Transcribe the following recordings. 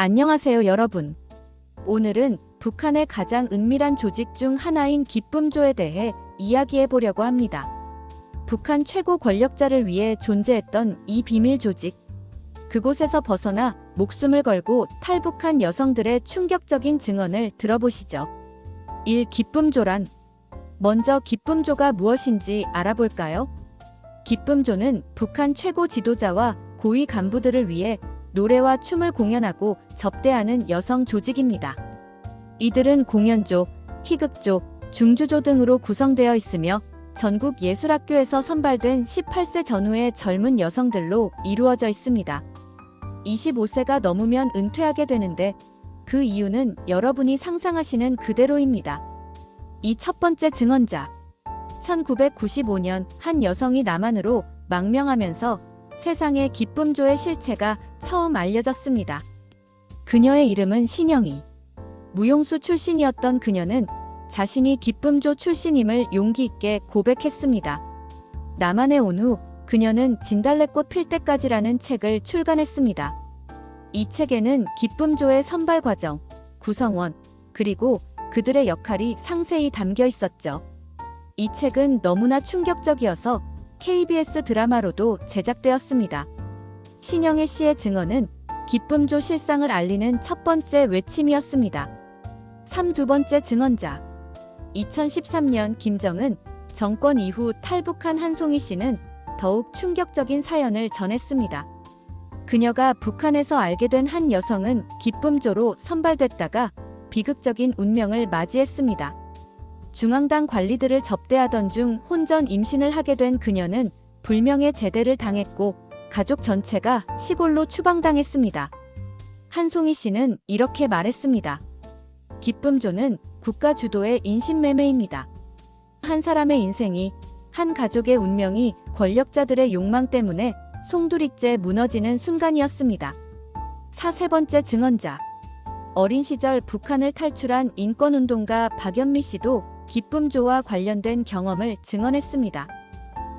안녕하세요, 여러분. 오늘은 북한의 가장 은밀한 조직 중 하나인 기쁨조에 대해 이야기해 보려고 합니다. 북한 최고 권력자를 위해 존재했던 이 비밀 조직. 그곳에서 벗어나 목숨을 걸고 탈북한 여성들의 충격적인 증언을 들어보시죠. 1. 기쁨조란. 먼저 기쁨조가 무엇인지 알아볼까요? 기쁨조는 북한 최고 지도자와 고위 간부들을 위해 노래와 춤을 공연하고 접대하는 여성 조직입니다. 이들은 공연조, 희극조, 중주조 등으로 구성되어 있으며 전국 예술학교에서 선발된 18세 전후의 젊은 여성들로 이루어져 있습니다. 25세가 넘으면 은퇴하게 되는데 그 이유는 여러분이 상상하시는 그대로입니다. 이 첫 번째 증언자. 1995년 한 여성이 남한으로 망명하면서 세상에 기쁨조의 실체가 처음 알려졌습니다. 그녀의 이름은 신영이. 무용수 출신이었던 그녀는 자신이 기쁨조 출신임을 용기 있게 고백했습니다. 남한에 온 후 그녀는 진달래꽃 필 때까지라는 책을 출간했습니다. 이 책에는 기쁨조의 선발 과정, 구성원, 그리고 그들의 역할이 상세히 담겨 있었죠. 이 책은 너무나 충격적이어서 KBS 드라마로도 제작되었습니다. 신영애 씨의 증언은 기쁨조 실상을 알리는 첫 번째 외침이었습니다. 3. 두 번째 증언자 2013년 김정은 정권 이후 탈북한 한송이 씨는 더욱 충격적인 사연을 전했습니다. 그녀가 북한에서 알게 된 한 여성은 기쁨조로 선발됐다가 비극적인 운명을 맞이했습니다. 중앙당 관리들을 접대하던 중 혼전 임신을 하게 된 그녀는 불명예 제대를 당했고 가족 전체가 시골로 추방당했습니다. 한송이 씨는 이렇게 말했습니다. 기쁨조는 국가 주도의 인신매매입니다. 한 사람의 인생이, 한 가족의 운명이 권력자들의 욕망 때문에 송두리째 무너지는 순간이었습니다. 사세 번째 증언자. 어린 시절 북한을 탈출한 인권운동가 박연미 씨도 기쁨조와 관련된 경험을 증언했습니다.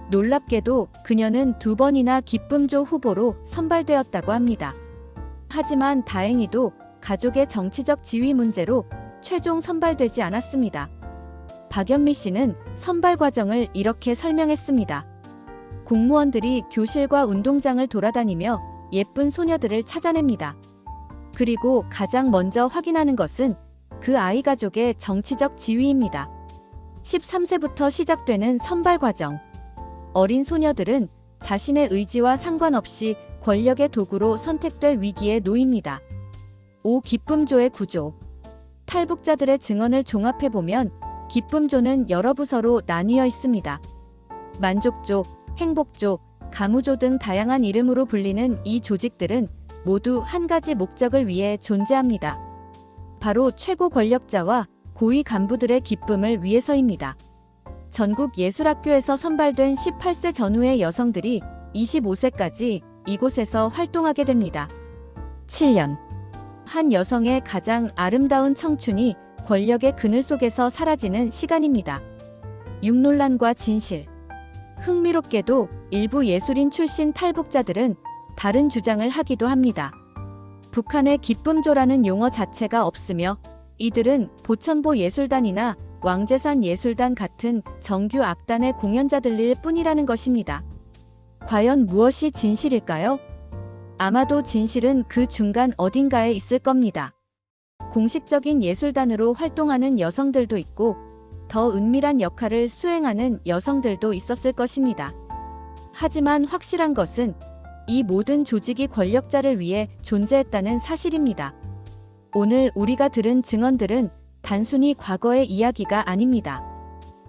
놀랍게도 그녀는 두 번이나 기쁨조 후보로 선발되었다고 합니다. 하지만 다행히도 가족의 정치적 지위 문제로 최종 선발되지 않았습니다. 박연미 씨는 선발 과정을 이렇게 설명했습니다. 공무원들이 교실과 운동장을 돌아다니며 예쁜 소녀들을 찾아냅니다. 그리고 가장 먼저 확인하는 것은 그 아이 가족의 정치적 지위입니다. 13세부터 시작되는 선발 과정. 어린 소녀들은 자신의 의지와 상관없이 권력의 도구로 선택될 위기에 놓입니다. 5. 기쁨조의 구조. 탈북자들의 증언을 종합해보면 기쁨조는 여러 부서로 나뉘어 있습니다. 만족조, 행복조, 가무조 등 다양한 이름으로 불리는 이 조직들은 모두 한 가지 목적을 위해 존재합니다. 바로 최고 권력자와 고위 간부들의 기쁨을 위해서입니다. 전국 예술학교에서 선발된 18세 전후의 여성들이 25세까지 이곳에서 활동하게 됩니다. 7년. 한 여성의 가장 아름다운 청춘이 권력의 그늘 속에서 사라지는 시간입니다. 육논란과 진실. 흥미롭게도 일부 예술인 출신 탈북자들은 다른 주장을 하기도 합니다. 북한의 기쁨조라는 용어 자체가 없으며 이들은 보천보 예술단이나 왕재산 예술단 같은 정규 악단의 공연자들일 뿐이라는 것입니다. 과연 무엇이 진실일까요? 아마도 진실은 그 중간 어딘가에 있을 겁니다. 공식적인 예술단으로 활동하는 여성들도 있고 더 은밀한 역할을 수행하는 여성들도 있었을 것입니다. 하지만 확실한 것은 이 모든 조직이 권력자를 위해 존재했다는 사실입니다. 오늘 우리가 들은 증언들은 단순히 과거의 이야기가 아닙니다.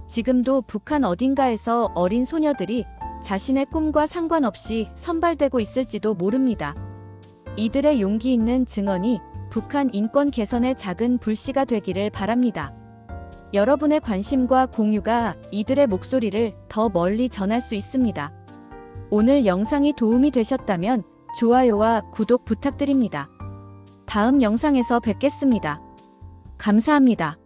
지금도 북한 어딘가에서 어린 소녀들이 자신의 꿈과 상관없이 선발되고 있을지도 모릅니다. 이들의 용기 있는 증언이 북한 인권 개선의 작은 불씨가 되기를 바랍니다. 여러분의 관심과 공유가 이들의 목소리를 더 멀리 전할 수 있습니다. 오늘 영상이 도움이 되셨다면 좋아요와 구독 부탁드립니다. 다음 영상에서 뵙겠습니다. 감사합니다.